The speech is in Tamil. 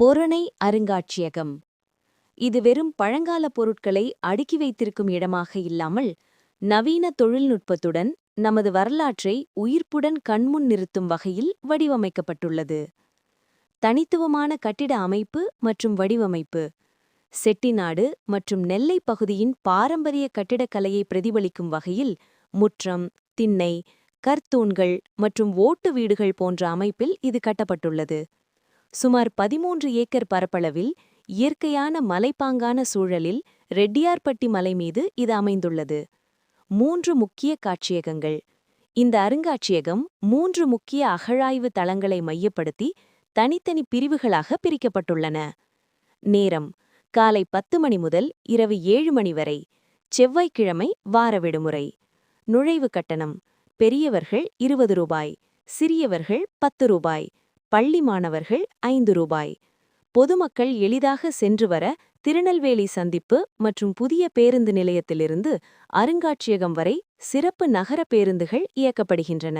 பொருணை அருங்காட்சியகம். இது வெறும் பழங்கால பொருட்களை அடுக்கி வைத்திருக்கும் இடமாக இல்லாமல் நவீன தொழில்நுட்பத்துடன் நமது வரலாற்றை உயிர்ப்புடன் கண்முன் நிறுத்தும் வகையில் வடிவமைக்கப்பட்டுள்ளது. தனித்துவமான கட்டிட அமைப்பு மற்றும் வடிவமைப்பு. செட்டிநாடு மற்றும் நெல்லை பகுதியின் பாரம்பரிய கட்டிடக்கலையை பிரதிபலிக்கும் வகையில் முற்றம் திண்ணை கர்த்தூண்கள் மற்றும் ஓட்டு வீடுகள் போன்ற அமைப்பில் இது கட்டப்பட்டுள்ளது. சுமார் பதிமூன்று ஏக்கர் பரப்பளவில் இயற்கையான மலைப்பாங்கான சூழலில் ரெட்டியார்பட்டி மலை மீது இது அமைந்துள்ளது. மூன்று முக்கிய காட்சியகங்கள். இந்த அருங்காட்சியகம் மூன்று முக்கிய அகழாய்வு தளங்களை மையப்படுத்தி தனித்தனி பிரிவுகளாக பிரிக்கப்பட்டுள்ளன. நேரம். காலை பத்து மணி முதல் இரவு ஏழு மணி வரை. செவ்வாய்க்கிழமை வார விடுமுறை. நுழைவு கட்டணம். பெரியவர்கள் இருபது ரூபாய். சிறியவர்கள் பத்து ரூபாய். பள்ளி மாணவர்கள் ஐந்து ரூபாய். பொதுமக்கள் எளிதாக சென்று வர திருநெல்வேலி சந்திப்பு மற்றும் புதிய பேருந்து நிலையத்திலிருந்து அருங்காட்சியகம் வரை சிறப்பு நகர பேருந்துகள் இயக்கப்படுகின்றன.